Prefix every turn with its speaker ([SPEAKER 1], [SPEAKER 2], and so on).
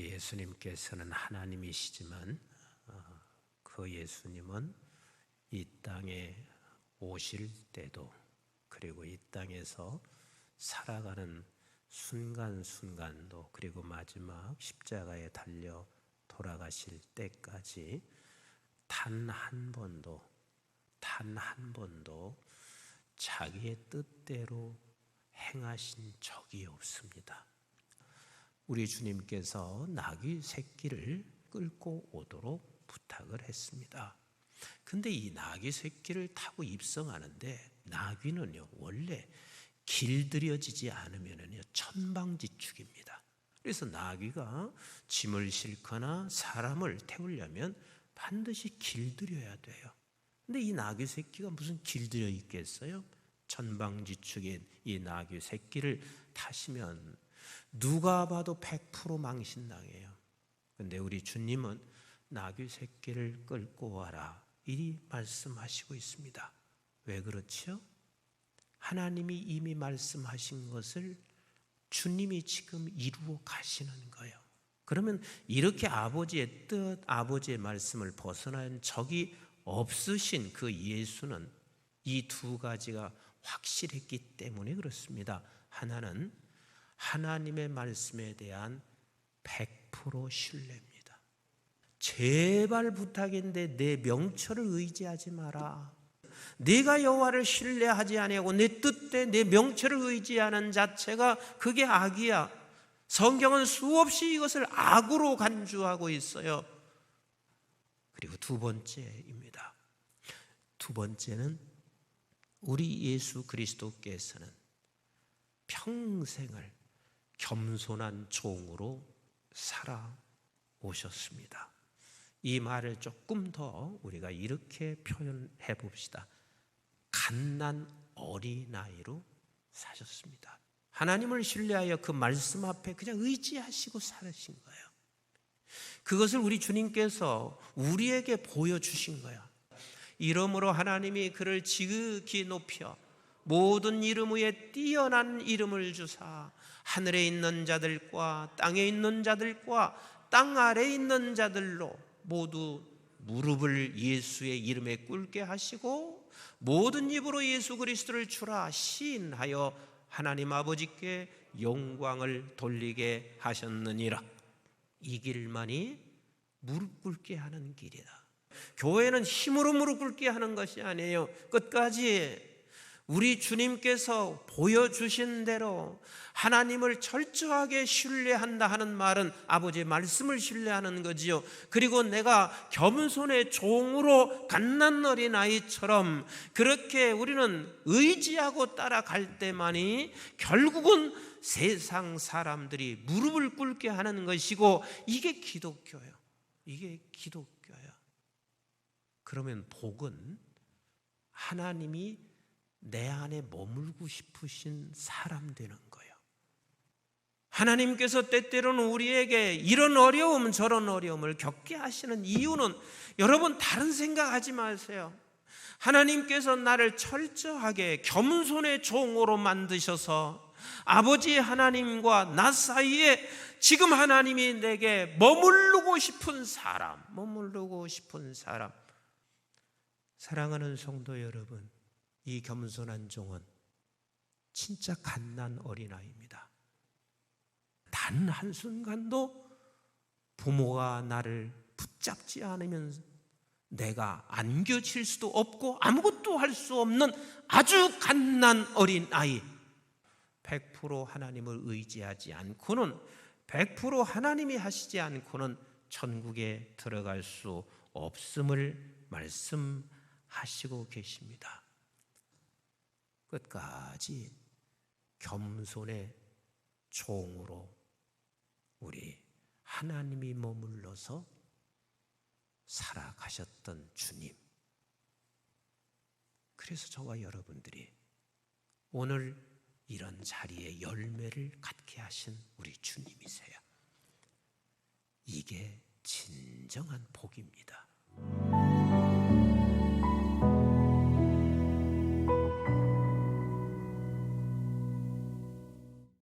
[SPEAKER 1] 예수님께서는 하나님이시지만 어, 그 예수님은 이 땅에 오실 때도 그리고 이 땅에서 살아가는 순간순간도 그리고 마지막 십자가에 달려 돌아가실 때까지 단 한 번도 단 한 번도 자기의 뜻대로 행하신 적이 없습니다. 우리 주님께서 나귀 새끼를 끌고 오도록 부탁을 했습니다. 근데 이 나귀 새끼를 타고 입성하는데 나귀는요 원래 길들여지지 않으면요 천방지축입니다. 그래서 나귀가 짐을 싣거나 사람을 태우려면 반드시 길들여야 돼요. 근데 이 나귀 새끼가 무슨 길들여 있겠어요? 천방지축인 이 나귀 새끼를 타시면 누가 봐도 100% 망신당해요. 근데 우리 주님은 나귀 새끼를 끌고 와라. 이리 말씀하시고 있습니다. 왜 그렇지요? 하나님이 이미 말씀하신 것을 주님이 지금 이루어 가시는 거예요. 그러면 이렇게 아버지의 뜻, 아버지의 말씀을 벗어난 적이 없으신 그 예수는 이 두 가지가 확실했기 때문에 그렇습니다. 하나는 하나님의 말씀에 대한 100% 신뢰입니다. 제발 부탁인데 내 명철을 의지하지 마라. 내가 여호와를 신뢰하지 아니하고 내 뜻대 내 명철을 의지하는 자체가 그게 악이야. 성경은 수없이 이것을 악으로 간주하고 있어요. 그리고 두 번째입니다. 두 번째는 우리 예수 그리스도께서는 평생을 겸손한 종으로 살아오셨습니다. 이 말을 조금 더 우리가 이렇게 표현해 봅시다. 갓난 어린아이로 사셨습니다. 하나님을 신뢰하여 그 말씀 앞에 그냥 의지하시고 살으신 거예요. 그것을 우리 주님께서 우리에게 보여주신 거야. 이름으로 하나님이 그를 지극히 높여 모든 이름 위에 뛰어난 이름을 주사 하늘에 있는 자들과 땅에 있는 자들과 땅 아래에 있는 자들로 모두 무릎을 예수의 이름에 꿇게 하시고 모든 입으로 예수 그리스도를 주라 시인하여 하나님 아버지께 영광을 돌리게 하셨느니라. 이 길만이 무릎 꿇게 하는 길이다. 교회는 힘으로 무릎 꿇게 하는 것이 아니에요. 끝까지 우리 주님께서 보여주신 대로 하나님을 철저하게 신뢰한다 하는 말은 아버지의 말씀을 신뢰하는 거지요. 그리고 내가 겸손의 종으로 갓난 어린 아이처럼 그렇게 우리는 의지하고 따라갈 때만이 결국은 세상 사람들이 무릎을 꿇게 하는 것이고 이게 기독교예요. 이게 기독교예요. 그러면 복은 하나님이 내 안에 머물고 싶으신 사람 되는 거예요. 하나님께서 때때로는 우리에게 이런 어려움 저런 어려움을 겪게 하시는 이유는 여러분 다른 생각하지 마세요. 하나님께서 나를 철저하게 겸손의 종으로 만드셔서 아버지 하나님과 나 사이에 지금 하나님이 내게 머무르고 싶은 사람, 머무르고 싶은 사람. 사랑하는 성도 여러분, 이 겸손한 종은 진짜 갓난 어린아이입니다. 단 한순간도 부모가 나를 붙잡지 않으면 내가 안겨칠 수도 없고 아무것도 할 수 없는 아주 갓난 어린아이. 100% 하나님을 의지하지 않고는 100% 하나님이 하시지 않고는 천국에 들어갈 수 없음을 말씀하시고 계십니다. 끝까지 겸손의 종으로 우리 하나님이 머물러서 살아가셨던 주님. 그래서 저와 여러분들이 오늘 이런 자리에 열매를 갖게 하신 우리 주님이세요. 이게 진정한 복입니다.